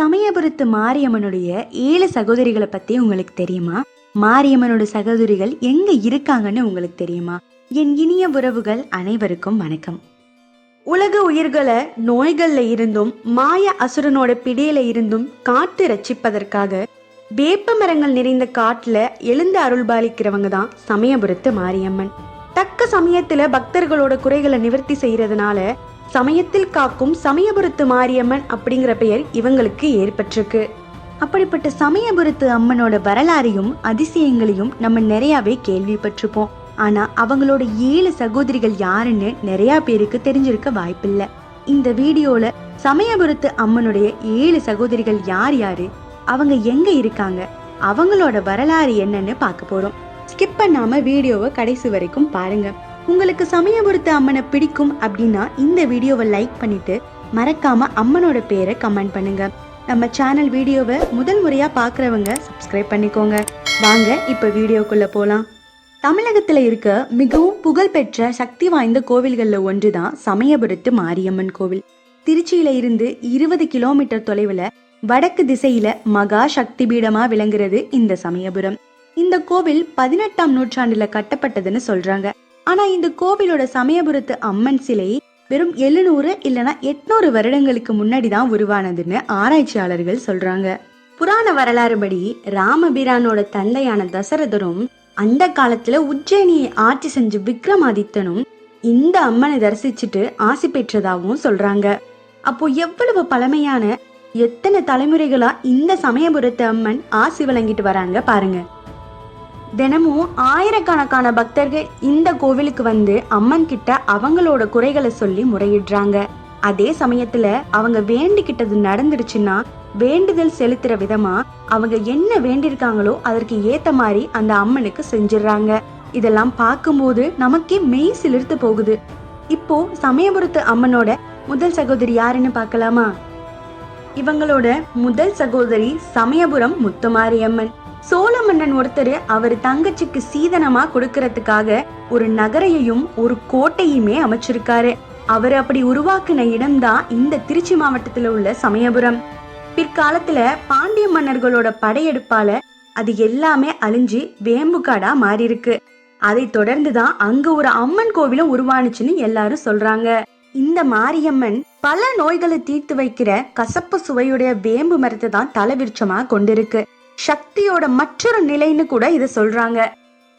சமயபுரத்து மாரியம்மனுடைய ஏழு சகோதரிகளை பத்தி உங்களுக்கு தெரியுமா? மாரியம்மனோட சகோதரிகள் எங்க இருக்காங்கன்னு உங்களுக்கு தெரியுமா? என் இனிய உறவுகள் அனைவருக்கும் வணக்கம். உலக உயிர்களை நோய்கள்ல இருந்தும் மாய அசுரனோட பிடியில இருந்தும் காத்து ரட்சிப்பதற்காக வேப்ப மரங்கள் நிறைந்த காட்டுல எழுந்து அருள்பாலிக்கிறவங்க தான் சமயபுரத்து மாரியம்மன். தக்க சமயத்துல பக்தர்களோட குறைகளை நிவர்த்தி செய்யறதுனால சமயத்தில் காக்கும் சமயபுரத்து மாரியம்மன் அப்படிங்கிற பெயர் இவங்களுக்கு ஏற்பட்டிருக்கு. அப்படிப்பட்ட சமயபுரத்து அம்மனோட வரலாறையும் அதிசயங்களையும் நம்ம நிறையாவே கேள்விப்பட்டிருப்போம். ஆனா அவங்களோட ஏழு சகோதரிகள் யாருன்னு நிறைய பேருக்கு தெரிஞ்சிருக்க வாய்ப்பில்லை. இந்த வீடியோல சமயபுரத்து அம்மனுடைய ஏழு சகோதரிகள் யார் யாரு அவங்க எங்க இருக்காங்க அவங்களோட வரலாறு என்னன்னு பார்க்க போறோம். ஸ்கிப் பண்ணாம வீடியோவை கடைசி வரைக்கும் பாருங்க. உங்களுக்கு சமயபுரத்து அம்மனை பிடிக்கும் அப்படின்னா இந்த வீடியோவை லைக் பண்ணிட்டு மறக்காம அம்மனோட பேரை கமெண்ட் பண்ணுங்க. நம்ம சேனல் வீடியோவை முதல் முறையா பார்க்குறவங்க சப்ஸ்கிரைப் பண்ணிக்கோங்க. வாங்க இப்ப வீடியோக்குள்ள போலாம். தமிழகத்துல இருக்க மிகவும் புகழ்பெற்ற சக்தி வாய்ந்த கோவில்கள்ல ஒன்றுதான் சமயபுரத்து மாரியம்மன் கோவில். திருச்சியில இருந்து இருபது கிலோமீட்டர் தொலைவுல வடக்கு திசையில மகா சக்தி பீடமா விளங்குறது இந்த சமயபுரம். இந்த கோவில் பதினெட்டாம் நூற்றாண்டுல கட்டப்பட்டதுன்னு சொல்றாங்க. ஆனா இந்த கோவிலோட சமயபுரத்து அம்மன் சிலை வெறும் எழுநூறு இல்லனா எட்நூறு வருடங்களுக்கு முன்னாடி தான் உருவானதுன்னு ஆராய்ச்சியாளர்கள் சொல்றாங்க. புராண வரலாறுபடி ராமபிரானோட தந்தையான தசரதரும் அந்த காலத்துல உஜ்ஜயினியை ஆட்சி செஞ்ச விக்ரமாதித்தனும் இந்த அம்மனை தரிசிச்சுட்டு ஆசி பெற்றதாகவும் சொல்றாங்க. அப்போ எவ்வளவு பழமையான எத்தனை தலைமுறைகளா இந்த சமயபுரத்து அம்மன் ஆசி வழங்கிட்டு வராங்க பாருங்க. தினமும் ஆயிரக்கணக்கான பக்தர்கள் இந்த கோவிலுக்கு வந்து அம்மன் கிட்ட அவங்களோட குறைகளை சொல்லி முறையிடுறாங்க. அதே சமயத்துல அவங்க வேண்டிக்கிட்டது நடந்துருச்சுன்னா வேண்டுதல் செலுத்துற விதமா அவங்க என்ன வேண்டியிருக்காங்களோ அதற்கு ஏத்த மாதிரி அந்த அம்மனுக்கு செஞ்சிடுறாங்க. இதெல்லாம் பார்க்கும்போது நமக்கே மெய் சிலிர்த்து போகுது. இப்போ சமயபுரத்து அம்மனோட முதல் சகோதரி யாருன்னு பார்க்கலாமா? இவங்களோட முதல் சகோதரி சமயபுரம் முத்துமாரியம்மன். சோழ மன்னன் ஒருத்தர் அவர் தங்கச்சிக்கு சீதனமா கொடுக்கறதுக்காக ஒரு நகரையையும் ஒரு கோட்டையுமே அமைச்சிருக்காரு. அவர் அப்படி உருவாக்குன இடம்தான் இந்த திருச்சி மாவட்டத்துல உள்ள சமயபுரம். பிற்காலத்துல பாண்டிய மன்னர்களோட படையெடுப்பால அது எல்லாமே அழிஞ்சு வேம்புகாடா மாறி இருக்கு அதை தொடர்ந்துதான் அங்க ஒரு அம்மன் கோவிலும் உருவானுச்சுன்னு எல்லாரும் சொல்றாங்க. இந்த மாரியம்மன் பல நோய்களை தீர்த்து வைக்கிற கசப்பு சுவையுடைய வேம்பு மரத்தை தான் தலைவிருச்சமா கொண்டிருக்கு. சக்தியோட மற்றொரு நிலைன்னு கூட இதை சொல்றாங்க.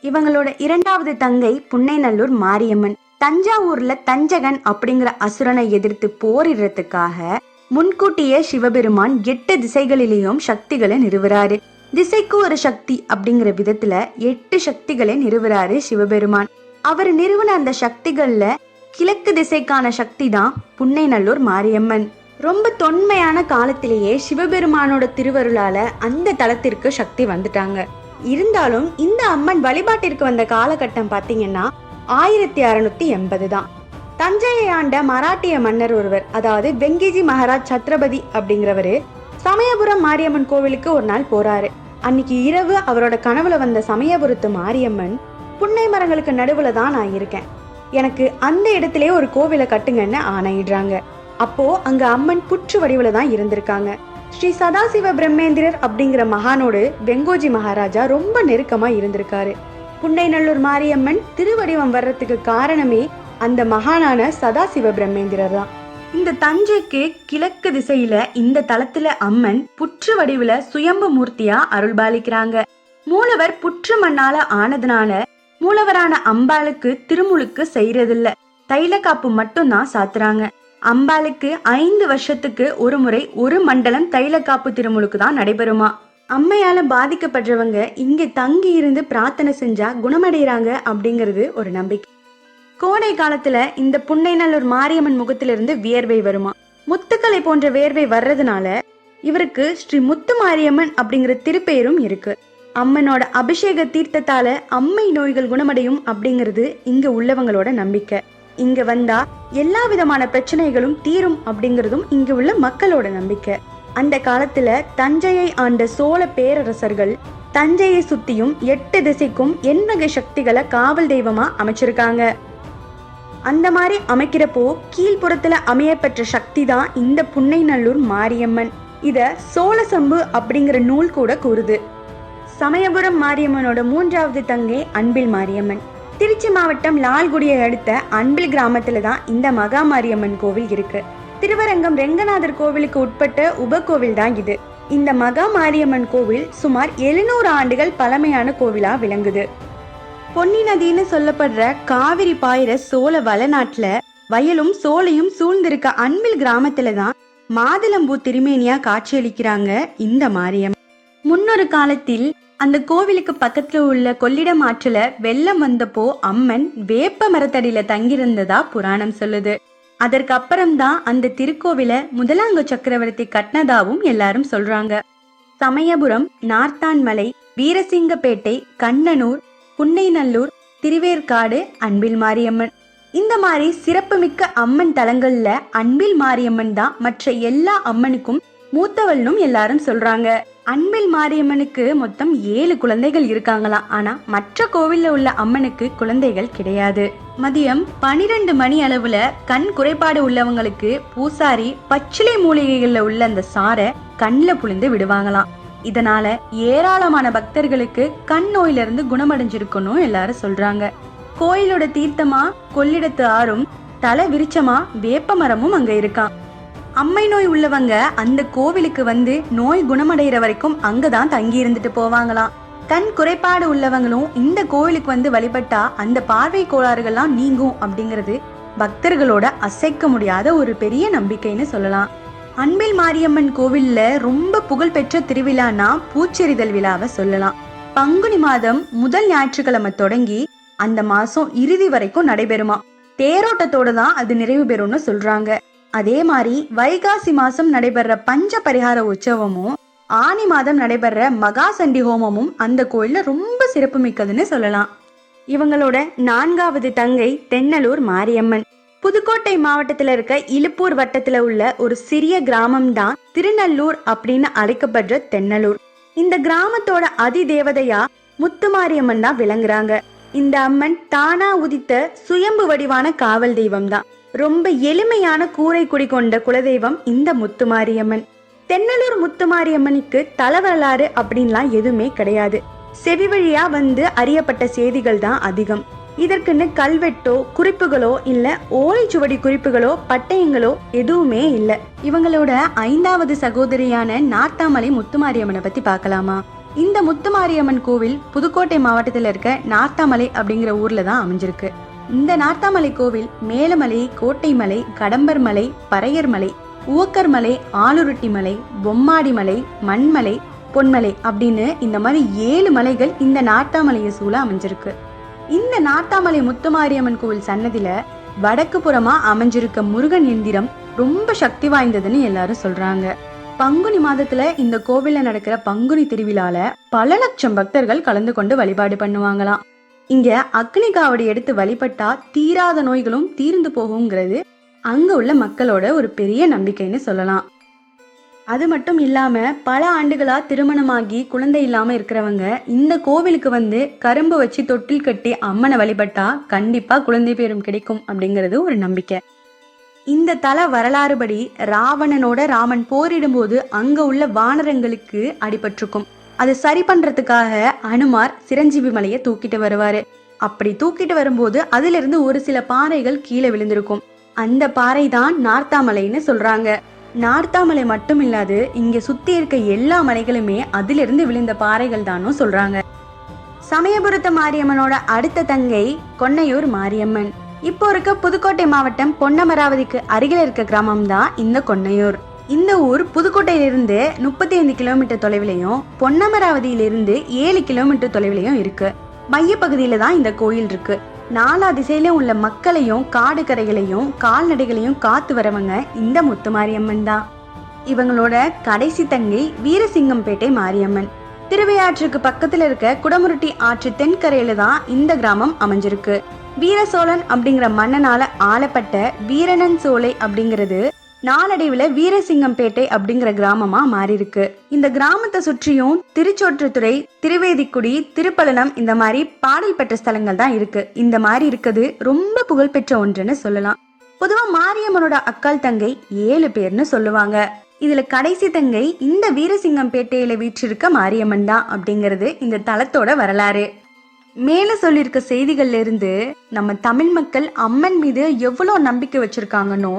இவங்களோட இரண்டாவது தங்கை புன்னைநல்லூர் மாரியம்மன். தஞ்சாவூர்ல தஞ்சகன் அப்படிங்கிற அசுரனை எதிர்த்து போரிடுறதுக்காக முன்கூட்டியே சிவபெருமான் எட்டு திசைகளிலேயும் சக்திகளை நிறுவுறாரு. திசைக்கு ஒரு சக்தி அப்படிங்கிற விதத்துல எட்டு சக்திகளை நிறுவுறாரு சிவபெருமான். அவர் நிறுவன அந்த சக்திகள்ல கிழக்கு திசைக்கான சக்தி தான் புன்னைநல்லூர் மாரியம்மன். ரொம்ப தொன்மையான காலத்திலேயே சிவபெருமானோட திருவருளால அந்த தலத்திற்கு சக்தி வந்துட்டாங்க. இருந்தாலும் இந்த அம்மன் வழிபாட்டிற்கு வந்த காலகட்டம் பாத்தீங்கன்னா ஆயிரத்தி அறுநூத்தி எண்பது தான். தஞ்சையை ஆண்ட மராட்டிய மன்னர் ஒருவர் அதாவது வெங்கிஜி மகாராஜ் சத்ரபதி அப்படிங்கிறவரு சமயபுரம் மாரியம்மன் கோவிலுக்கு ஒரு நாள் போறாரு. அன்னைக்கு இரவு அவரோட கனவுல வந்த சமயபுரத்து மாரியம்மன் புன்னை மரங்களுக்கு நடுவுல தான் நான் இருக்கேன். எனக்கு அந்த இடத்திலே ஒரு கோவிலை கட்டுங்கன்னு ஆணையிடுறாங்க. அப்போ அங்க அம்மன் புற்று வடிவுல தான் இருந்திருக்காங்க. ஸ்ரீ சதாசிவ பிரம்மேந்திரர் அப்படிங்கிற மகானோடு வெங்கோஜி மகாராஜா ரொம்ப நெருக்கமா இருந்திருக்காரு. புன்னைநல்லூர் மாரியம்மன் திருவடிவம் வர்றதுக்கு காரணமே அந்த மகானான சதாசிவ பிரம்மேந்திரர் தான். இந்த தஞ்சைக்கு கிழக்கு திசையில இந்த தலத்துல அம்மன் புற்று வடிவுல சுயம்பு மூர்த்தியா அருள்பாலிக்கிறாங்க. மூலவர் புற்று மண்ணால ஆனதுனால மூலவரான அம்பாளுக்கு திருமுழுக்கு செய்யறதில்ல. தைல காப்பு மட்டும்தான் சாத்துறாங்க. அம்பாளுக்கு ஐந்து வருஷத்துக்கு ஒரு முறை ஒரு மண்டலம் தைல காப்பு திருமுழுக்கு தான் நடைபெறுமா? அம்மையால பாதிக்கப்படுறவங்க இங்க தங்கி இருந்து பிரார்த்தனை செஞ்சா குணமடைறாங்க அப்படிங்கிறது ஒரு நம்பிக்கை. கோடை காலத்துல இந்த புன்னைநல்லூர் மாரியம்மன் முகத்திலிருந்து வியர்வை வருமா? முத்துக்களை போன்ற வேர்வை வர்றதுனால இவருக்கு ஸ்ரீ முத்து மாரியம்மன் அப்படிங்கிற திருப்பெயரும் இருக்கு. அம்மனோட அபிஷேக தீர்த்தத்தால அம்மை நோய்கள் குணமடையும் அப்படிங்கிறது இங்க உள்ளவங்களோட நம்பிக்கை. இங்க வந்தா எல்லா விதமான பிரச்சனைகளும் தீரும் அப்படிங்கிறதும் இங்க உள்ள மக்களோட நம்பிக்கை. அந்த காலத்துல தஞ்சையை ஆண்ட சோழ பேரரசர்கள் தஞ்சையை சுத்தியும் எட்டு திசைக்கும் எண்வகை சக்திகளை காவல் தெய்வமா அமைச்சிருக்காங்க. அந்த மாதிரி அமைக்கிறப்போ கீழ்ப்புறத்துல அமையப்பெற்ற சக்தி தான் இந்த புன்னைநல்லூர் மாரியம்மன். இத சோழ சம்பு அப்படிங்கிற நூல் கூட கூறுது. சமயபுரம் மாரியம்மனோட மூன்றாவது தங்கை அன்பில் மாரியம்மன். திருச்சி மாவட்டம் லால்குடியை அடுத்த அன்பில் கிராமத்தில் தான் இந்த மகா மாரியம்மன் கோவில் இருக்கு. திருவரங்கம் ரெங்கநாதர் கோவிலுக்கு உட்பட்ட உபகோவில் தான் இது. இந்த மகா மாரியம்மன் கோவில் சுமார் எழுநூறு ஆண்டுகள் பழமையான கோவிலா விளங்குது. பொன்னி நதின்னு சொல்லப்படுற காவிரி பாயிர சோழ வளநாட்டுல வயலும் சோலையும் சூழ்ந்திருக்க அன்பில் கிராமத்துல தான் மாதுளம்பூ திருமேனியா காட்சியளிக்கிறாங்க இந்த மாரியம் முன்னொரு காலத்தில் அந்த கோவிலுக்கு பக்கத்துல உள்ள கொள்ளிடம் ஆற்றுல வெள்ளம் வந்தப்போ அம்மன் வேப்ப மரத்தடியில தங்கியிருந்ததா புராணம் சொல்லுது. அதற்கு அப்புறம்தான் அந்த திருக்கோவில முதலாங்க சக்கரவர்த்தி கட்டினதாவும் எல்லாரும் சொல்றாங்க. சமயபுரம் நார்த்தான்மலை வீரசிங்கப்பேட்டை கண்ணனூர் புன்னைநல்லூர் திருவேற்காடு அன்பில் மாரியம்மன். இந்த மாதிரி சிறப்புமிக்க அம்மன் தலங்கள்ல அன்பில் மாரியம்மன் தான் மற்ற எல்லா அம்மனுக்கும் மூத்தவள்னும் எல்லாரும் சொல்றாங்க. அன்பில் மாரியம்மனுக்கு மொத்தம் ஏழு குழந்தைகள் இருக்காங்களாம் ஆனா மற்ற கோவில்ல உள்ள அம்மனுக்கு குழந்தைகள் கிடையாது. மதியம் பனிரெண்டு மணி அளவுல கண் குறைபாடு உள்ளவங்களுக்கு பூசாரி பச்சிலை மூலிகைகள்ல உள்ள அந்த சாரை கண்ணில் புழிந்து விடுவாங்களாம். இதனால ஏராளமான பக்தர்களுக்கு கண் நோயிலிருந்து குணமடைஞ்சிருக்கணும் எல்லாரும் சொல்றாங்க. கோயிலோட தீர்த்தமா கொள்ளிடத்து ஆறும் தலை விரிச்சமா வேப்ப மரமும் அங்க இருக்கான் அம்மை நோய் உள்ளவங்க அந்த கோவிலுக்கு வந்து நோய் குணமடைகிற வரைக்கும் அங்கதான் தங்கி இருந்துட்டு போவாங்களாம். கண் குறைபாடு உள்ளவங்களும் இந்த கோவிலுக்கு வந்து வழிபட்டா அந்த பார்வை கோளாறுகள்லாம் நீங்கும் அப்படிங்கிறது பக்தர்களோட அசைக்க முடியாத ஒரு பெரிய நம்பிக்கைன்னு சொல்லலாம். அன்பில் மாரியம்மன் கோவில்ல ரொம்ப புகழ்பெற்ற திருவிழானா பூச்செறிதல் விழாவை சொல்லலாம். பங்குனி மாதம் முதல் ஞாயிற்றுக்கிழமை தொடங்கி அந்த மாசம் இறுதி வரைக்கும் நடைபெறுமா தேரோட்டத்தோட தான் அது நிறைவு பெறும்னு சொல்றாங்க. அதே மாதிரி வைகாசி மாசம் நடைபெற பஞ்ச பரிகார உற்சவமும் ஆனி மாதம் நடைபெற மகா சண்டி ஹோமமும் அந்த கோயில்ல ரொம்ப சிறப்பு மிக்கதுன்னு சொல்லலாம். இவங்களோட நான்காவது தங்கை தென்னலூர் மாரியம்மன். புதுக்கோட்டை மாவட்டத்துல இருக்க இலுப்பூர் வட்டத்துல உள்ள ஒரு சிறிய கிராமம் தான் திருநல்லூர் அப்படின்னு அழைக்கப்படுற தென்னலூர். இந்த கிராமத்தோட அதி தேவதையா முத்துமாரியம்மன் தான் விளங்குறாங்க. இந்த அம்மன் தானா உதித்த சுயம்பு வடிவான காவல் தெய்வம் தான் ரொம்ப எளிமையான கூரை குடி கொண்ட குலதெய்வம் இந்த முத்துமாரியம்மன். தென்னலூர் முத்துமாரியம்மனுக்கு தலவரலாறு அப்படின்லாம் எதுவுமே கிடையாது. செவி வழியா வந்து அறியப்பட்ட செய்திகள் தான் அதிகம். இதற்குன்னு கல்வெட்டோ குறிப்புகளோ இல்ல ஓலைச்சுவடி குறிப்புகளோ பட்டயங்களோ எதுவுமே இல்ல. இவங்களோட ஐந்தாவது சகோதரியான நார்த்தாமலை முத்துமாரியம்மனை பத்தி பார்க்கலாமா? இந்த முத்துமாரியம்மன் கோவில் புதுக்கோட்டை மாவட்டத்தில் இருக்க நார்த்தாமலை அப்படிங்கிற ஊர்ல தான் அமைஞ்சிருக்கு. இந்த நார்த்தாமலை கோவில் மேலமலை கோட்டைமலை கடம்பர் மலை பறையர் மலை பொம்மாடிமலை மலை ஆளுருட்டி மலை பொம்மாடி மலை மண்மலை பொன்மலை அப்படின்னு இந்த மாதிரி ஏழு மலைகள் இந்த நார்த்தாமலையை சூழ அமைஞ்சிருக்கு. இந்த நார்த்தாமலை முத்துமாரியம்மன் கோவில் சன்னதியில வடக்கு புறமா அமைஞ்சிருக்க முருகன் எந்திரம் ரொம்ப சக்தி வாய்ந்ததுன்னு எல்லாரும் சொல்றாங்க. பங்குனி மாதத்துல இந்த கோவில்ல நடக்கிற பங்குனி திருவிழால பல லட்சம் பக்தர்கள் கலந்து கொண்டு வழிபாடு பண்ணுவாங்களாம். இங்க அக்னி காவடி எடுத்து வழிபட்டா தீராத நோய்களும் தீர்ந்து போகுங்கிறது அங்க உள்ள மக்களோட ஒரு பெரிய நம்பிக்கைன்னு சொல்லலாம். அது மட்டும் இல்லாம பல ஆண்டுகளா திருமணமாகி குழந்தை இல்லாம இருக்கிறவங்க இந்த கோவிலுக்கு வந்து கரும்பு வச்சு தொட்டில் கட்டி அம்மனை வழிபட்டா கண்டிப்பா குழந்தை பேரும் கிடைக்கும் அப்படிங்கிறது ஒரு நம்பிக்கை. இந்த தல வரலாறுபடி ராவணனோட ராமன் போரிடும்போது அங்க உள்ள வானரங்களுக்கு அடிபட்டிருக்கும். அதை சரி பண்றதுக்காக அனுமார் சிரஞ்சீவி மலையை தூக்கிட்டு வருவாரு. அப்படி தூக்கிட்டு வரும்போது அதிலிருந்து ஒரு சில பாறைகள் கீழே விழுந்திருக்கும். அந்த பாறை தான் நார்த்தாமலைன்னு சொல்றாங்க. நார்த்தாமலை மட்டும் இல்லாது இங்க சுத்தி இருக்க எல்லா மலைகளுமே அதிலிருந்து விழுந்த பாறைகள் தானும் சொல்றாங்க. சமயபுரத்து மாரியம்மனோட அடுத்த தங்கை கொன்னையூர் மாரியம்மன். இப்போ இருக்க புதுக்கோட்டை மாவட்டம் பொன்னமராவதிக்கு அருகில் இருக்க கிராமம் தான் இந்த கொன்னையூர். இந்த ஊர் புதுக்கோட்டையிலிருந்து முப்பத்தி ஐந்து கிலோமீட்டர் தொலைவிலையும் பொன்னமராவதியிலிருந்து ஏழு கிலோமீட்டர் தொலைவிலையும் இருக்கு. மையப்பகுதியில தான் இந்த கோயில் இருக்கு. நாலா திசையிலும் உள்ள மக்களையும் காடு கரைகளையும் கால்நடைகளையும் காத்து வரவங்க இந்த முத்துமாரியம்மன் தான். இவங்களோட கடைசி தங்கை வீரசிங்கம்பேட்டை மாரியம்மன். திருவையாற்றுக்கு பக்கத்துல இருக்க குடமுருட்டி ஆற்று தென்கரையில தான் இந்த கிராமம் அமைஞ்சிருக்கு. வீர சோழன் அப்படிங்கிற மன்னனால ஆளப்பட்ட வீரனன் சோலை அப்படிங்கிறது நாளடைவில் வீரசிங்கம்பேட்டை அப்படிங்கிற கிராமமா மாறியிருக்கு. இந்த கிராமத்தை சுற்றியும் திருச்சோற்றுத்துறை திருவேதிக்குடி திருப்பலனம் இந்த மாதிரி பாடல் பெற்ற ஸ்தலங்கள் தான் இருக்கு. இந்த மாதிரி இருக்குது ரொம்ப புகழ்பெற்ற ஒன்றுன்னு சொல்லலாம். பொதுவா மாரியம்மனோட அக்கால் தங்கை ஏழு பேர்னு சொல்லுவாங்க. இதுல கடைசி தங்கை இந்த வீரசிங்கம் பேட்டையில வீற்றிருக்க மாரியம்மன் தான் அப்படிங்கிறது இந்த தலத்தோட வரலாறு. மேல சொல்லியிருக்க செய்திகள்ல இருந்து நம்ம தமிழ் மக்கள் அம்மன் மீது எவ்வளோ நம்பிக்கை வச்சிருக்காங்கன்னோ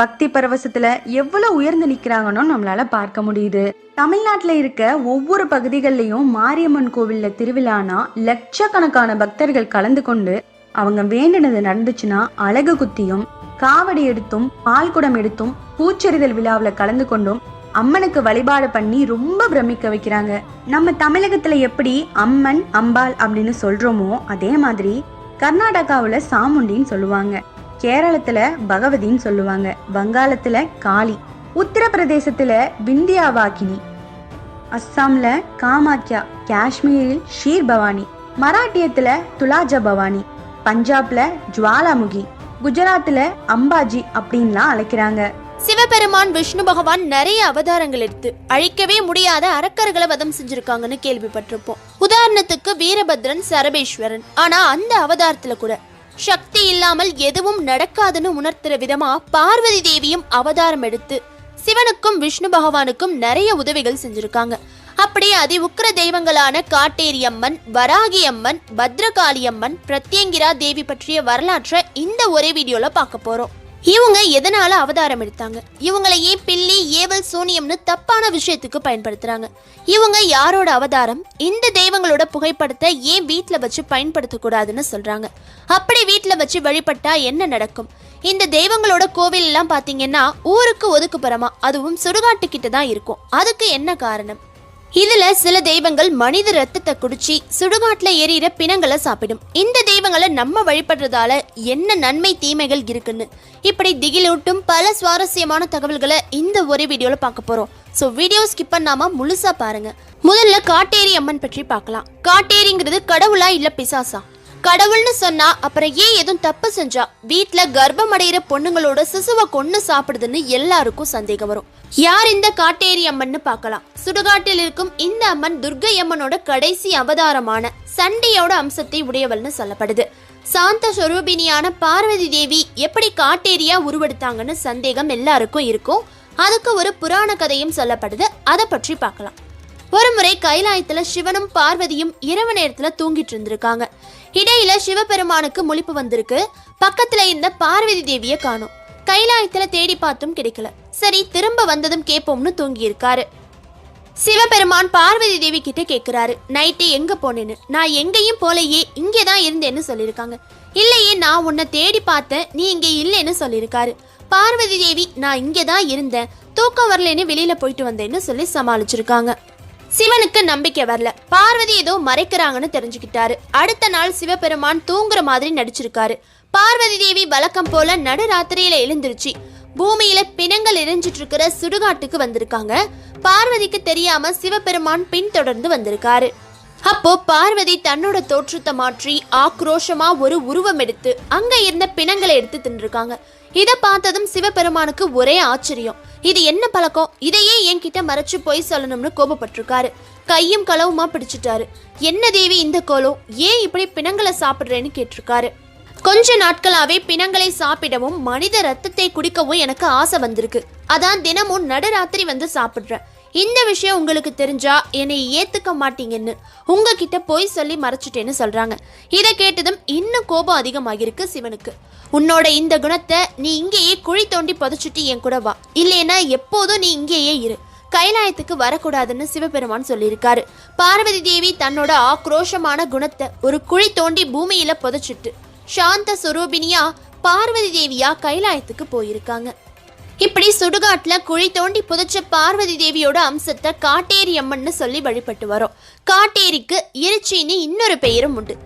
பக்தி பரவசத்துல எவ்வளவு உயர்ந்து நிக்கிறாங்கன்னு நம்மளால பார்க்க முடியுது. தமிழ்நாட்டுல இருக்க ஒவ்வொரு பகுதிகள்லயும் மாரியம்மன் கோவில்ல திருவிழானா லட்சக்கணக்கான பக்தர்கள் கலந்து கொண்டு அவங்க வேண்டினது நடந்துச்சுன்னா அழகு குத்தியும் காவடி எடுத்தும் பால் குடம் எடுத்தும் பூச்செறிதல் விழாவில் கலந்து கொண்டும் அம்மனுக்கு வழிபாடு பண்ணி ரொம்ப பிரமிக்க வைக்கிறாங்க. நம்ம தமிழகத்துல எப்படி அம்மன் அம்பாள் அப்படின்னு சொல்றோமோ அதே மாதிரி கர்நாடகாவுல சாமுண்டின்னு சொல்லுவாங்க. கேரளத்தில் பகவதின்னு சொல்லுவாங்க. வங்காளத்தில் காளி. உத்தரப்பிரதேசத்துல விந்தியாவாகினி. அஸ்ஸாமில் காமாக்கியா காஷ்மீரில் ஷீர் பவானி. மராட்டியத்தில் துலாஜ பவானி. பஞ்சாப்ல ஜுவாலாமுகி. குஜராத்ல அம்பாஜி அப்படின்லாம் அழைக்கிறாங்க. சிவபெருமான் விஷ்ணு பகவான் நிறைய அவதாரங்கள் எடுத்து அழிக்கவே முடியாத அரக்கர்களை வதம் செஞ்சிருக்காங்கன்னு கேள்விப்பட்டிருப்போம். உதாரணத்துக்கு வீரபத்ரன் சரபேஸ்வரன். ஆனா அந்த அவதாரத்துல கூட சக்தி இல்லாமல் எதுவும் நடக்காதுன்னு உணர்த்துற விதமா பார்வதி தேவியும் அவதாரம் எடுத்து சிவனுக்கும் விஷ்ணு பகவானுக்கும் நிறைய உதவிகள் செஞ்சிருக்காங்க. அப்படி அதி உக்கிர தெய்வங்களான காட்டேரி அம்மன் வராகி அம்மன் பத்ரகாளி அம்மன் பிரத்யங்கிரா தேவி பற்றிய வரலாற்றை இந்த ஒரே வீடியோல பார்க்க போறோம். இவங்க எதனால அவதாரம் எடுத்தாங்க? இவங்களை ஏன் பில்லி ஏவல் சூனியம்னு தப்பான விஷயத்துக்கு பயன்படுத்துறாங்க. இவங்க யாரோட அவதாரம்? இந்த தெய்வங்களோட புகைப்படத்தை ஏன் வீட்டில் வச்சு பயன்படுத்த கூடாதுன்னு சொல்றாங்க. அப்படி வீட்டில் வச்சு வழிபட்டா என்ன நடக்கும்? இந்த தெய்வங்களோட கோவில் எல்லாம் பாத்தீங்கன்னா ஊருக்கு ஒதுக்குப்புறமா அதுவும் சுடுகாட்டு கிட்ட தான் இருக்கும். அதுக்கு என்ன காரணம்? இதுல சில தெய்வங்கள் மனித ரத்தத்தை குடிச்சு சுடுகாட்டுல எரியிற பிணங்களை சாப்பிடும். இந்த தெய்வங்களை நம்ம வழிபடுறதால என்ன நன்மை தீமைகள் இருக்குன்னு. இப்படி திகிலூட்டும் பல சுவாரஸ்யமான தகவல்களை இந்த ஒரே வீடியோல பார்க்க போறோம். ஸோ வீடியோ ஸ்கிப் பண்ணாம முழுசா பாருங்க. முதல்ல காட்டேரி அம்மன் பற்றி பார்க்கலாம். காட்டேரிங்கிறது கடவுளா இல்ல பிசாசா? கடவுள்னு சொன்னா அப்புறம் ஏன் எதுவும் தப்பு செஞ்சா? வீட்டுல கர்ப்பம் அடையிற பொண்ணுங்களோட சிசுவை கொன்னு சாப்பிடுதுன்னு எல்லாருக்கும் சந்தேகம் வரும். யார் இந்த காட்டேரி அம்மன்னு பார்க்கலாம். சுடுகாட்டில் இருக்கும் இந்த அம்மன் துர்க்கை அம்மனோட கடைசி அவதாரமான சண்டையோட அம்சத்தை உடையவள்னு சொல்லப்படுது. சாந்த ஸ்வரூபினியான பார்வதி தேவி எப்படி காட்டேரியா உருவெடுத்தாங்கன்னு சந்தேகம் எல்லாருக்கும் இருக்கும். அதுக்கு ஒரு புராண கதையும் சொல்லப்படுது. அதை பற்றி பார்க்கலாம். ஒருமுறை கைலாயத்துல சிவனும் பார்வதியும் இரவு நேரத்துல தூங்கிட்டு இருந்திருக்காங்க. இடையில சிவபெருமானுக்கு முழிப்பு வந்திருக்கு. பக்கத்துல இருந்த பார்வதி தேவிய காணும். கைலாயத்துல தேடி பார்த்தும் கிடைக்கல. சரி திரும்ப வந்ததும் கேட்போம்னு தூங்கி இருக்காரு சிவபெருமான் பார்வதி தேவி கிட்ட கேட்கிறாரு நைட்டு எங்க போனேன்னு? நான் எங்கேயும் போலையே இங்கே தான் இருந்தேன்னு சொல்லியிருக்காங்க. இல்லையே நான் உன்னை தேடி பார்த்தேன் நீ இங்கே இல்லைன்னு சொல்லியிருக்காரு. பார்வதி தேவி நான் இங்கே தான் இருந்தேன் தூக்கம் வரலன்னு வெளியில போயிட்டு வந்தேன்னு சொல்லி சமாளிச்சிருக்காங்க. சிவனுக்கு நம்பிக்கை வரல. பார்வதி ஏதோ மறைக்கிறாங்கன்னு தெரிஞ்சுக்கிட்டாரு. அடுத்த நாள் சிவபெருமான் தூங்குற மாதிரி நடிச்சிருக்காரு. பார்வதி தேவி வழக்கம் போல நடுராத்திரியில எழுந்திருச்சு. பூமியில பிணங்கள் எரிஞ்சிட்டு இருக்கிற சுடுகாட்டுக்கு வந்திருக்காங்க. பார்வதிக்கு தெரியாம சிவபெருமான் பின்தொடர்ந்து வந்திருக்காரு. அப்போ பார்வதி தன்னோட தோற்றத்தை மாற்றி ஆக்ரோஷமா ஒரு உருவம் எடுத்து அங்க இருந்த பிணங்களை எடுத்து தின்றுருக்காங்க இத பார்த்ததும் சிவபெருமானுக்கு ஒரே ஆச்சரியம். இது என்ன பழக்கம்? இதையே என்கிட்ட மறைச்சு போய் சொல்லணும்னு கோபப்பட்டிருக்காரு. கையும் களவுமா பிடிச்சிட்டாரு. என்ன தேவி இந்த கோலம்? ஏன் இப்படி பிணங்களை சாப்பிடுறேன்னு கேட்டிருக்காரு. கொஞ்ச நாட்களாவே பிணங்களை சாப்பிடவும் மனித ரத்தத்தை குடிக்கவும் எனக்கு ஆசை வந்திருக்கு. அதான் தினமும் நடுராத்திரி வந்து சாப்பிடுறேன். இந்த விஷயம் உங்களுக்கு தெரிஞ்சா என்னை ஏத்துக்க மாட்டீங்கன்னு உங்ககிட்ட போய் சொல்லி மறைச்சிட்டேன்னு சொல்றாங்க. இதை கேட்டதும் இன்னும் கோபம் அதிகமாகிருக்கு சிவனுக்கு. உன்னோட இந்த குணத்தை நீ இங்கேயே குழி தோண்டி புதைச்சிட்டு என் கூட வா. இல்லைன்னா எப்போதும் நீ இங்கேயே இரு. கைலாயத்துக்கு வரக்கூடாதுன்னு சிவபெருமான் சொல்லியிருக்காரு. பார்வதி தேவி தன்னோட ஆக்ரோஷமான குணத்தை ஒரு குழி தோண்டி பூமியில புதைச்சிட்டு சாந்த சுரூபினியா பார்வதி தேவியா கைலாயத்துக்கு போயிருக்காங்க. இப்படி சுடுகாட்டுல குழி தோண்டி புதைச்ச பார்வதி தேவியோட அம்சத்தை காட்டேரி அம்மன்னு சொல்லி வழிபட்டு வரோம். காட்டேரிக்கு இருச்சின்னு இன்னொரு பெயரும் உண்டு.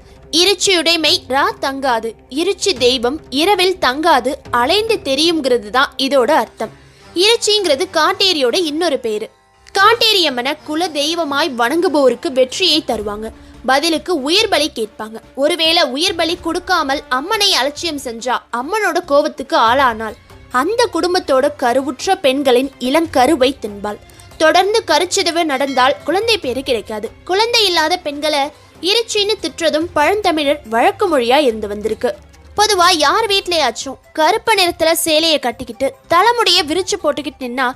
இருச்சியுடைமை ரா தங்காது இருச்சி தெய்வம் இரவில் தங்காது அலைந்து தெரியுங்கிறது தான் இதோட அர்த்தம். இருச்சிங்கிறது காட்டேரியோட இன்னொரு பேரு காட்டேரி அம்மனை குல தெய்வமாய் வணங்குபவருக்கு வெற்றியை தருவாங்க. பதிலுக்கு உயிர் பலி கேட்பாங்க. ஒருவேளை உயிர் பலி கொடுக்காமல் அம்மனை அலட்சியம் செஞ்சா அம்மனோட கோபத்துக்கு ஆளானால் அந்த குடும்பத்தோட கருவுற்ற பெண்களின் இளங்கருவை தின்பாள். தொடர்ந்து கருச்சிதவு நடந்தால் குழந்தை பேரு கிடைக்காது. குழந்தை இல்லாத பெண்களை இருச்சின்னு திட்டுறதும் பழந்தமிழர் வழக்கு மொழியா இருந்து வந்திருக்கு. பொதுவா யார் வீட்லயாச்சும் கருப்பு நிறத்துல சேலையை கட்டிக்கிட்டு தலைமுடிய விரிச்சு போட்டுக்கிட்டு நின்னா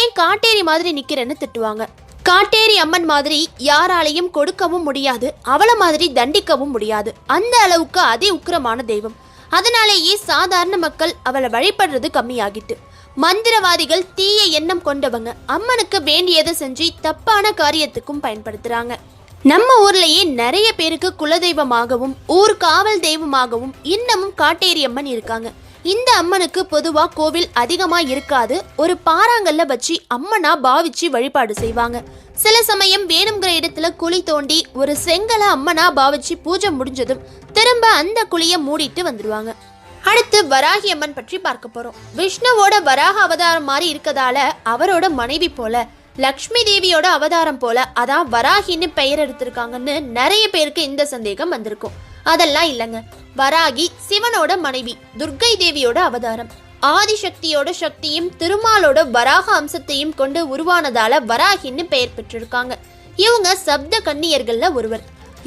ஏன் காட்டேரி மாதிரி நிக்கிறேன்னு திட்டுவாங்க. காட்டேரி அம்மன் மாதிரி யாராலையும் கொடுக்கவும் முடியாது அவள மாதிரி தண்டிக்கவும் முடியாது. அந்த அளவுக்கு அதி உக்கிரமான தெய்வம். அதனாலேயே சாதாரண மக்கள் அவளை வழிபடுறது கம்மியாகிட்டு. மந்திரவாதிகள் தீய எண்ணம் கொண்டவங்க. அம்மனுக்கு வேண்டியதை செஞ்சு தப்பான காரியத்துக்கும் பயன்படுத்துறாங்க. நம்ம ஊர்லயே நிறைய பேருக்கு குலதெய்வமாகவும் ஊர் காவல் தெய்வமாகவும் இன்னமும் காட்டேரி அம்மன் இருக்காங்க. இந்த அம்மனுக்கு பொதுவா கோவில் அதிகமா இருக்காது. ஒரு பாறாங்கல்ல வச்சு அம்மனா பாவிச்சு வழிபாடு செய்வாங்க. சில சமயம் வேணுங்கிற இடத்துல குழி தோண்டி ஒரு செங்கலை அம்மனா பாவிச்சு பூஜை முடிஞ்சதும் திரும்ப அந்த குழியை மூடிட்டு வந்துடுவாங்க அடுத்து வராகி அம்மன் பற்றி பார்க்க போறோம். விஷ்ணுவோட வராக அவதாரம் மாதிரி இருக்கதால அவரோட மனைவி போல லக்ஷ்மி தேவியோட அவதாரம் போல அதான் வராகின்னு பெயர் எடுத்திருக்காங்கன்னு நிறைய பேருக்கு இந்த சந்தேகம் வந்திருக்கும். அதெல்லாம் இல்லைங்க. வராகி சிவனோட மனைவி துர்க்கை தேவியோட அவதாரம். ஆதிசக்தியோட சக்தியும் திருமாலோட வராக அம்சத்தையும் கொண்டு உருவானதால வராகின்னு பெயர் பெற்றிருக்காங்க. இவங்க சப்த கன்னியர்கள்ல ஒருவர்.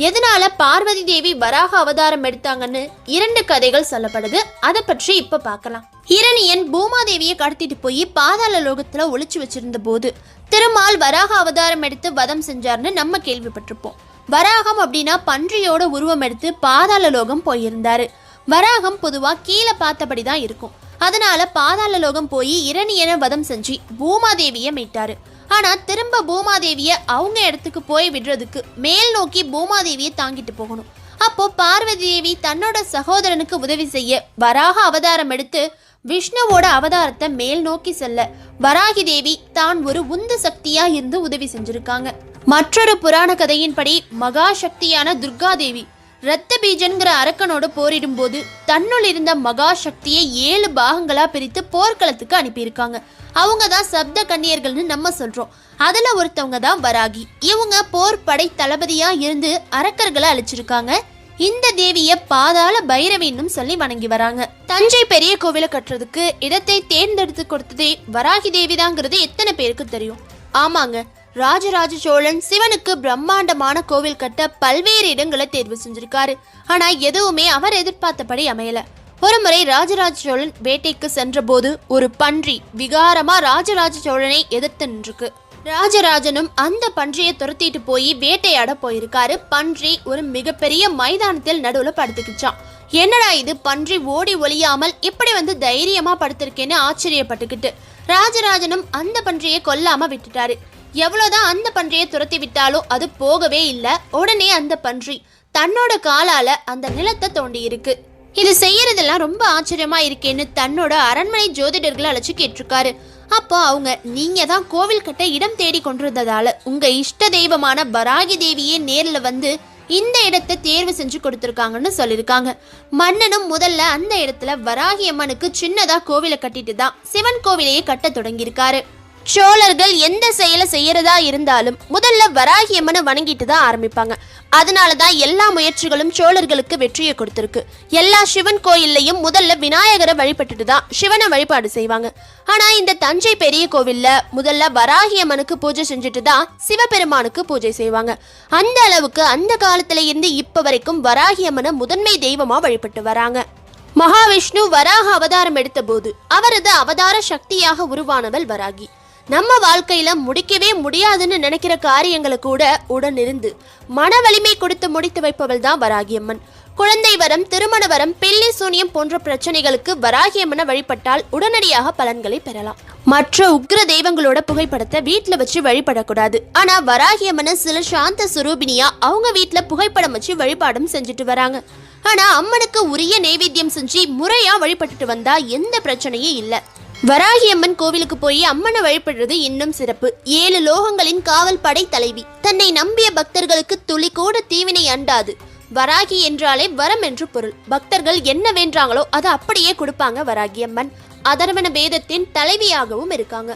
எதனால பார்வதி தேவி வராக அவதாரம் எடுத்தாங்கன்னு இரண்டு கதைகள் சொல்லப்படுது. அதை பற்றி இப்ப பார்க்கலாம். இரணியன் பூமாதேவியை கடத்திட்டு போய் பாதாள லோகத்துல ஒழிச்சு வச்சிருந்த போது திருமால் வராக அவதாரம் எடுத்து வதம் செஞ்சார்னு நம்ம கேள்விப்பட்டிருப்போம். வராகம் அப்படின்னா பன்றியோட உருவம் எடுத்து பாதாள லோகம் போயிருந்தாரு. வராகம் பொதுவா கீழே பார்த்தபடி தான் இருக்கும். அதனால பாதாள லோகம் போய் இரணியனை வதம் செஞ்சு பூமாதேவியை மீட்டாரு. ஆனா திரும்ப பூமாதேவிய அவங்க இடத்துக்கு போய் விடுறதுக்கு மேல் நோக்கி பூமாதேவியை தாங்கிட்டு போகணும். அப்போ பார்வதி தேவி தன்னோட சகோதரனுக்கு உதவி செய்ய வராக அவதாரம் எடுத்து விஷ்ணுவோட அவதாரத்தை மேல் நோக்கி செல்ல வராகி தேவி தான் ஒரு உந்து சக்தியா இருந்து உதவி செஞ்சிருக்காங்க. மற்றொரு புராண கதையின்படி மகா சக்தியான துர்கா தேவி ரத்த பீஜன்கிற அரக்கனோடு போரிடும் போது தன்னுள் இருந்த மகா சக்தியை ஏழு பாகங்களா பிரித்து போர்க்களத்துக்கு அனுப்பியிருக்காங்க. அவங்க தான் சப்த கன்னியர்கள்னு நம்ம சொல்றோம். அதுல ஒருத்தவங்க தான் வராகி. இவங்க போர் படை தளபதியா இருந்து அரக்கர்களை அழிச்சிருக்காங்க. இந்த தேவிய பாதாள பைரவின்னும் சொல்லி வணங்கி வராங்க. தஞ்சை பெரிய கோவிலை கட்டுறதுக்கு இடத்தை தேர்ந்தெடுத்து கொடுத்ததே வராகி தேவிதாங்கிறது எத்தனை பேருக்கு தெரியும்? ஆமாங்க. ராஜராஜ சோழன் சிவனுக்கு பிரம்மாண்டமான கோவில் கட்ட பல்வேறு இடங்களை தேர்வு செஞ்சிருக்காரு. ஆனா எதுவுமே அவர் எதிர்பார்த்தபடி அமையல. ஒருமுறை ராஜராஜ சோழன் வேட்டைக்கு சென்றபோது ஒரு பன்றி விகாரமா ராஜராஜ சோழனை எதிர்த்து நின்றுக்கு ராஜராஜனும் அந்த பன்றியை துரத்திட்டு போய் வேட்டையாட போயிருக்காரு. பன்றி ஒரு மிகப்பெரிய மைதானத்தில் நடுவுல படுத்துக்கிச்சான் என்னடா இது? பன்றி ஓடி ஒளியாமல் இப்படி வந்து தைரியமா படுத்திருக்கேன்னு ஆச்சரியப்பட்டுக்கிட்டு ராஜராஜனும் அந்த பன்றியை கொல்லாம விட்டுட்டாரு. எவ்வளோதான் அந்த பன்றியை துரத்தி விட்டாலும் அது போகவே இல்லை. உடனே அந்த பன்றி தன்னோட காலால அந்த நிலத்தை தோண்டி இருக்கு இது செய்யறதெல்லாம் ரொம்ப ஆச்சரியமா இருக்கேன்னு தன்னோட அரண்மனை ஜோதிடர்களை அழைச்சு கேட்டிருக்காரு. அப்போ அவங்க நீங்க தான் கோவில் கட்ட இடம் தேடி கொண்டிருந்ததால உங்க இஷ்ட தெய்வமான பராகி தேவியே நேர்ல வந்து இந்த இடத்தை தேர்வு செஞ்சு கொடுத்துருக்காங்கன்னு சொல்லியிருக்காங்க. மன்னனும் முதல்ல அந்த இடத்துல வராகி அம்மனுக்கு சின்னதா கோவிலை கட்டிட்டு தான் சிவன் கோவிலையே கட்ட தொடங்கியிருக்காரு. சோழர்கள் எந்த செய்யறதா இருந்தாலும் முதல்ல வராகி அம்மனை வணங்கிட்டு தான் ஆரம்பிப்பாங்க. அதனால தான் எல்லா முயற்சிகளும் சோழர்களுக்கு வெற்றியை கொடுத்துருக்கு. எல்லா சிவன் கோயில்லையும் முதல்ல விநாயகரை வழிபட்டுட்டு தான் சிவனை வழிபாடு செய்வாங்க. ஆனா இந்த தஞ்சை பெரிய கோவில்ல முதல்ல வராகி அம்மனுக்கு பூஜை செஞ்சுட்டு தான் சிவபெருமானுக்கு பூஜை செய்வாங்க. அந்த அளவுக்கு அந்த காலத்துல இருந்து இப்ப வரைக்கும் வராகி அம்மனை முதன்மை தெய்வமா வழிபட்டு வராங்க. மகாவிஷ்ணு வராக அவதாரம் எடுத்தபோது அவரது அவதார சக்தியாக உருவானவள் வராகி. நம்ம வாழ்க்கையில முடிக்கவே முடியாதுன்னு நினைக்கிற காரியங்களை கூட உடன் இருந்து மன வலிமை கொடுத்து முடித்து வைப்பவள் தான் வராகியம்மன். குழந்தை வரம் திருமண வரம் பில்லி சூனியம் போன்ற பிரச்சனைகளுக்கு வராகியம்மனை வழிபட்டால் உடனடியாக பலன்களை பெறலாம். மற்ற உக்ர தெய்வங்களோட புகைப்படத்தை வீட்டில் வச்சு வழிபடக்கூடாது. ஆனா வராகியம்மனை சில சாந்த சுரூபினியா அவங்க வீட்டில் புகைப்படம் வச்சு வழிபாடும் செஞ்சுட்டு வராங்க. ஆனா அம்மனுக்கு உரிய நைவேத்தியம் செஞ்சு முறையா வழிபட்டுட்டு வந்தா எந்த பிரச்சனையும் இல்லை. வராகி அம்மன் கோவிலுக்கு போய் அம்மனை வழிபடுறது இன்னும் சிறப்பு. ஏழு லோகங்களின் காவல் படை தலைவி. தன்னை நம்பிய பக்தர்களுக்கு துளி கூட தீவினை அண்டாது. வராகி என்றாலே வரம் என்று பொருள். பக்தர்கள் என்ன வேண்டாங்களோ அதை அப்படியே கொடுப்பாங்க வராகி அம்மன் அதர்வன வேதத்தின் தலைவியாகவும் இருக்காங்க.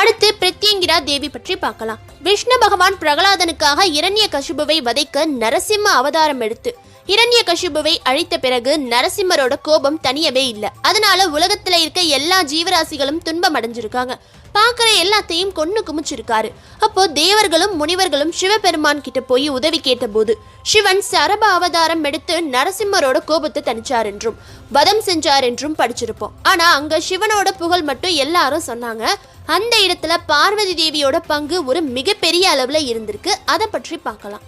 அடுத்து பிரத்யங்கிரா தேவி பற்றி பார்க்கலாம். விஷ்ணு பகவான் பிரகலாதனுக்காக இரண்ய கசிபுவை வதைக்க நரசிம்ம அவதாரம் எடுத்து இரண்ய கஷிபுவை அழித்த பிறகு நரசிம்மரோட கோபம் தனியவே இல்ல. அதனால உலகத்துல இருக்க எல்லா ஜீவராசிகளும் துன்பம் அடைஞ்சிருக்காங்க பார்க்குற எல்லாத்தையும் கொன்னு குமிச்சிருக்காரு. அப்போ தேவர்களும் முனிவர்களும் சிவபெருமான் கிட்ட போய் உதவி கேட்டபோது சிவன் சரப அவதாரம் எடுத்து நரசிம்மரோட கோபத்தை தணிச்சார் என்றும் வதம் செஞ்சார் என்றும் படிச்சிருப்போம். ஆனா அங்க சிவனோட புகழ் மட்டும் எல்லாரும் சொன்னாங்க. அந்த இடத்துல பார்வதி தேவியோட பங்கு ஒரு மிகப்பெரிய அளவுல இருந்திருக்கு. அதை பற்றி பார்க்கலாம்.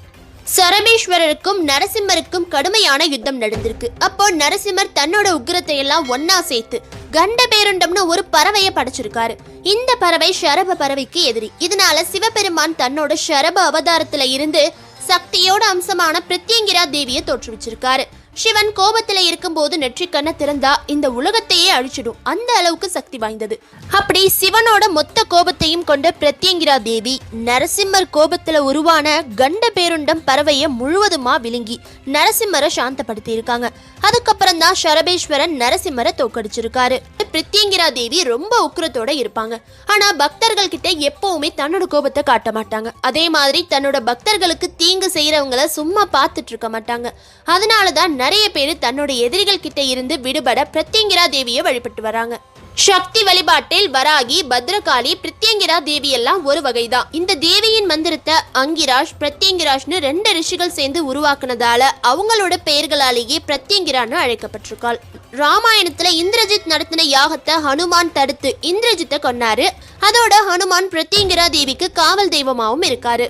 சரபேஸ்வரருக்கும் நரசிம்மருக்கும் கடுமையான யுத்தம் நடந்திருக்கு. அப்போ நரசிம்மர் தன்னோட உக்கிரத்தை எல்லாம் ஒன்னா சேர்த்து கண்ட பேருண்டம்னு ஒரு பறவையை படைச்சிருக்காரு. இந்த பறவை ஷரப பறவைக்கு எதிரி. இதனால சிவபெருமான் தன்னோட ஷரப அவதாரத்துல இருந்து சக்தியோட அம்சமான பிரத்யங்கிரா தேவியை தோற்றுவிச்சிருக்காரு. சிவன் கோபத்துல இருக்கும்போது நெற்றிக்கண்ணை திறந்தா இந்த உலகத்தையே அழிச்சிடும். அந்த அளவுக்கு சக்தி வாய்ந்தது. அப்படி சிவனோட மொத்த கோபத்தையும் கொண்ட பிரத்யங்கிரா தேவி நரசிம்மர் கோபத்துல உருவான கண்ட பேருண்டம் பறவையை முழுவதுமா விழுங்கி நரசிம்மரை சாந்தப்படுத்தி இருக்காங்க அதுக்கப்புறம் தான் சரபேஸ்வரன் நரசிம்மரை தோக்கடிச்சிருக்காரு பிரத்யங்கிரா தேவி ரொம்ப உக்கிரத்தோட இருப்பாங்க. ஆனா பக்தர்கள் கிட்ட எப்பவுமே தன்னோட கோபத்தை காட்ட மாட்டாங்க. அதே மாதிரி தன்னோட பக்தர்களுக்கு தீங்கு செய்யறவங்கள சும்மா பார்த்துட்டு இருக்க மாட்டாங்க. அதனாலதான் நிறைய பேர் தன்னோட எதிரிகள் கிட்ட இருந்து விடுபட பிரத்யங்கிரா தேவியை வழிபட்டு வராங்க. சக்தி வழிபாட்டில் வராகி பத்ரகாளி பிரத்யங்கிரா தேவி எல்லாம் ஒரு வகைதான் இந்த தேவியின் மந்திரத்தை அங்கிராஷ் பிரத்யங்கிராஷ்னு ரெண்டு ரிஷிகள் சேர்ந்து உருவாக்குனதால அவங்களோட பெயர்களாலேயே பிரத்யங்கிரான்னு அழைக்கப்பட்டிருக்காள். ராமாயணத்துல இந்திரஜித் நடத்தின யாகத்தை ஹனுமான் தடுத்து இந்திரஜித்தை கொன்னாரு. அதோட ஹனுமான் பிரத்யங்கிரா தேவிக்கு காவல் தெய்வமாவும் இருக்காரு.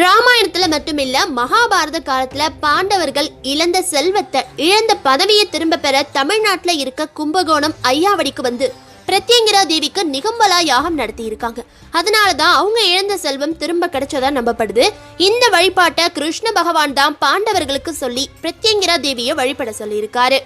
ராமாயணத்துல மட்டுமில்ல மகாபாரத காலத்துல பாண்டவர்கள் இழந்த செல்வத்தை இழந்த பதவியை திரும்ப பெற தமிழ்நாட்டுல இருக்க கும்பகோணம் ஐயாவடிக்கு வந்து பிரத்யங்கிரா தேவிக்கு நிகம்பலா யாகம் நடத்தி இருக்காங்க அதனாலதான் அவங்க இழந்த செல்வம் திரும்ப கிடைச்சதா நம்பப்படுது. இந்த வழிபாட்டை கிருஷ்ண பகவான் தான் பாண்டவர்களுக்கு சொல்லி பிரத்யங்கிரா தேவியை வழிபட சொல்லியிருக்காரு.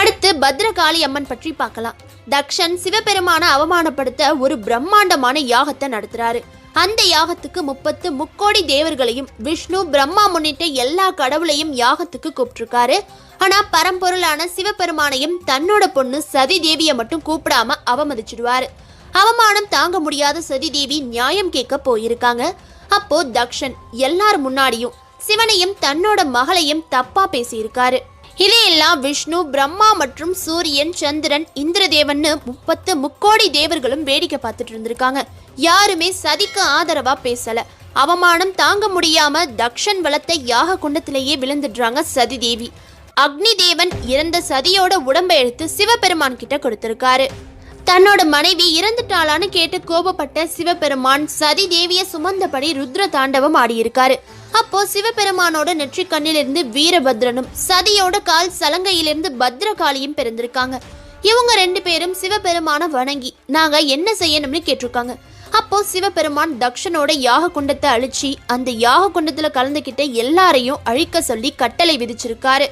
அடுத்து பத்ரகாளி அம்மன் பற்றி பார்க்கலாம். தக்ஷன் சிவபெருமான அவமானப்படுத்த ஒரு பிரம்மாண்டமான யாகத்தை நடத்துறாரு. அந்த யாகத்துக்கு முப்பத்து முக்கோடி தேவர்களையும் விஷ்ணு பிரம்மா முன்னிட்டு எல்லா கடவுளையும் யாகத்துக்கு கூப்பிட்டுருக்காரு. ஆனா பரம்பொருளான சிவபெருமானையும் தன்னோட பொண்ணு சதி தேவியை மட்டும் கூப்பிடாம அவமதிச்சிடுவாரு. அவமானம் தாங்க முடியாத சதி தேவி நியாயம் கேட்க போயிருக்காங்க. அப்போ தக்ஷன் எல்லார் முன்னாடியும் சிவனையும் தன்னோட மகளையும் தப்பா பேசியிருக்காரு. இதையெல்லாம் விஷ்ணு பிரம்மா மற்றும் சூரியன் சந்திரன் இந்திரதேவன்னு முப்பத்து முக்கோடி தேவர்களும் வேடிக்கை பார்த்துட்டு இருந்திருக்காங்க. யாருமே சதிக்கு ஆதரவா பேசல. அவமானம் தாங்க முடியாம தக்ஷன் வளத்தை யாக குண்டத்திலேயே விழுந்துடுறாங்க சதி தேவி. அக்னி தேவன் இறந்த சதியோட உடம்பை எடுத்து சிவபெருமான் கிட்ட கொடுத்திருக்காரு. தன்னோட மனைவி இறந்துட்டாளான்னு கேட்டு கோபப்பட்ட சிவபெருமான் சதி தேவிய சுமந்தபடி ருத்ர தாண்டவம் ஆடியிருக்காரு. அப்போ சிவபெருமானோட நெற்றிக் கண்ணிலிருந்து வீரபத்ரனும் சதியோட கால் சலங்கையிலிருந்து பத்ரகாளியும் பிறந்திருக்காங்க. இவங்க ரெண்டு பேரும் சிவபெருமான வணங்கி நாங்க என்ன செய்யணும்னு கேட்டிருக்காங்க. அப்போ சிவபெருமான் தக்ஷனோட யாக குண்டத்தை அழிச்சு அந்த யாக குண்டத்துல கலந்துகிட்ட எல்லாரையும் அழிக்க சொல்லி கட்டளை விதிச்சிருக்காரு.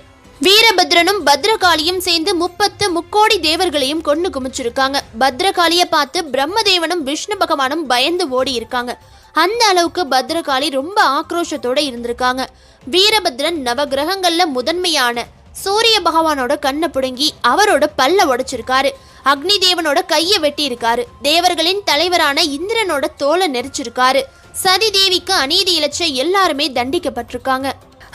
வீரபத்ரனும் பத்ரகாளியும் சேர்ந்து முப்பத்து முக்கோடி தேவர்களையும் கொண்டு குமிச்சிருக்காங்க. பத்ரகாளிய பார்த்து பிரம்மதேவனும் விஷ்ணு பகவானும் பயந்து ஓடி இருக்காங்க அந்த அளவுக்கு பத்ரகாளி ரொம்ப ஆக்ரோஷத்தோட இருந்திருக்காங்க. வீரபத்ரன் நவகிரகங்கள்ல முதன்மையான சூரிய பகவானோட கண்ணை புடுங்கி அவரோட பல்ல உடைச்சிருக்காரு. அக்னி தேவனோட கையை வெட்டி இருக்காரு தேவர்களின் தலைவரான இந்திரனோட தோலை நெரிச்சிருக்காரு. சதி தேவிக்கு அநீதி இழைச்ச எல்லாருமே தண்டிக்கப்பட்டிருக்காங்க.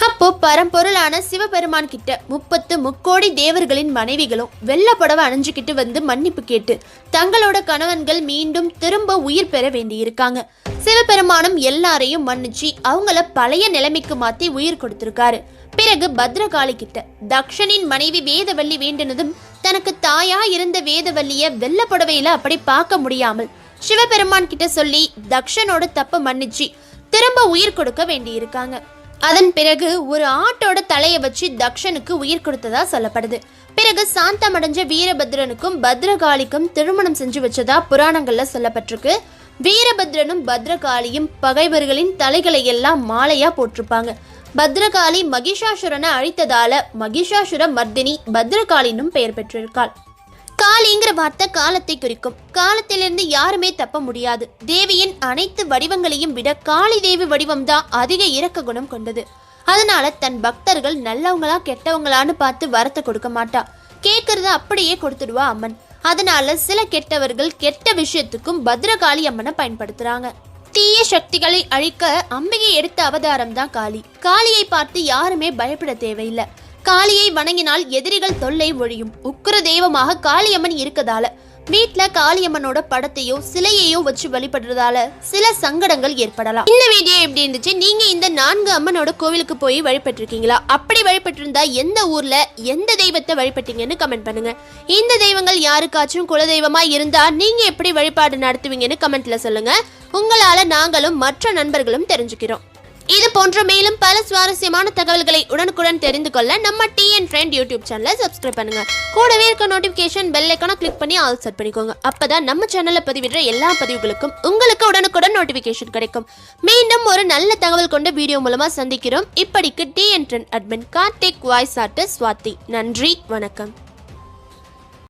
அப்போ பரம்பொருளான சிவபெருமான் கிட்ட முப்பத்து முக்கோடி தேவர்களின் மனைவிகளும் வெள்ள புடவை அணிஞ்சுக்கிட்டு வந்து மன்னிப்பு கேட்டு தங்களோட கணவன்கள் மீண்டும் திரும்ப உயிர் பெற வேண்டியிருக்காங்க. சிவபெருமானும் எல்லாரையும் மன்னிச்சு அவங்கள பழைய நிலைமைக்கு மாத்தி உயிர் கொடுத்திருக்காரு. பிறகு பத்ரகாளி கிட்ட தக்ஷனின் மனைவி வேதவல்லி வேண்டினதும் தனக்கு தாயா இருந்த வேதவல்லிய வெள்ள புடவையில அப்படி பார்க்க முடியாமல் சிவபெருமான் கிட்ட சொல்லி தக்ஷனோட தப்ப மன்னிச்சு திரும்ப உயிர் கொடுக்க வேண்டியிருக்காங்க. அதன் பிறகு ஒரு ஆட்டோட தலையை வச்சு தக்ஷனுக்கு உயிர் கொடுத்ததா சொல்லப்படுது. பிறகு சாந்தமடைஞ்ச வீரபத்ரனுக்கும் பத்ரகாளிக்கும் திருமணம் செஞ்சு வச்சதா புராணங்கள்ல சொல்லப்பட்டிருக்கு. வீரபத்ரனும் பத்ரகாளியும் பகைவர்களின் தலைகளை எல்லாம் மாலையா போட்டிருப்பாங்க. பத்ரகாளி மகிஷாசுரனை அழித்ததால மகிஷாசுர மர்தினி பத்ரகாளினும் பெயர் பெற்றிருக்காள். காளிங்கிற வார்த்தை காலத்தை குறிக்கும். காலத்திலிருந்து யாருமே தப்ப முடியாது. தேவியின் அனைத்து வடிவங்களையும் விட காளி தேவி வடிவம்தான் அதிக இரக்க குணம் கொண்டது. அதனால தன் பக்தர்கள் நல்லவங்களா கெட்டவங்களான்னு பார்த்து வரத்தை கொடுக்க மாட்டா. கேட்கறத அப்படியே கொடுத்துடுவா அம்மன். அதனால சில கெட்டவர்கள் கெட்ட விஷயத்துக்கும் பத்ரகாளி அம்மனை பயன்படுத்துறாங்க. தீய சக்திகளை அழிக்க அம்பிகை எடுத்த அவதாரம் தான் காளி. காளியை பார்த்து யாருமே பயப்பட தேவையில்லை. காளியை வணங்கினால் எதிரிகள் தொல்லை ஒழியும். உக்கிர தெய்வமாக காளியம்மன் இருக்கதால. வீட்ல காளியம்மனோட படத்தையோ சிலையையோ வச்சு வழிபடுறதால சில சங்கடங்கள் ஏற்படலாம். இந்த வீடியோ எப்படி இருந்துச்சு? நீங்க இந்த நான்கு அம்மனோட கோவிலுக்கு போய் வழிபட்டிருக்கீங்களா? அப்படி வழிபட்டிருந்தா எந்த ஊர்ல எந்த தெய்வத்தை வழிபட்டீங்கன்னு கமெண்ட் பண்ணுங்க. இந்த தெய்வங்கள் யாருக்காச்சும் குலதெய்வமா இருந்தா நீங்க எப்படி வழிபாடு நடத்துவீங்கன்னு கமெண்ட்ல சொல்லுங்க. உங்களால நாங்களும் மற்ற நண்பர்களும் தெரிஞ்சுக்கிறோம். இது போன்ற மேலும் பல சுவாரஸ்யமான தகவல்களை உடனுக்குடன் தெரிந்து கொள்ள நம்ம டிஎன் ஃப்ரெண்ட் யூடியூப் சேனலை சப்ஸ்கிரைப் பண்ணுங்க. கூடவே இருக்க நோட்டிஃபிகேஷன் பெல் ஐக்கான கிளிக் பண்ணி ஆல் செட் பண்ணிக்கோங்க. அப்பதான் நம்ம சேனல்ல பதிவிடுற எல்லா பதிவுகளுக்கும் உங்களுக்கு உடனுக்குடன் நோட்டிஃபிகேஷன் கிடைக்கும். மீண்டும் ஒரு நல்ல தகவல் கொண்ட வீடியோ மூலமா சந்திக்கிறோம். இப்படிக்கு TN trend admin Karthik voice artist Swathi நன்றி வணக்கம்.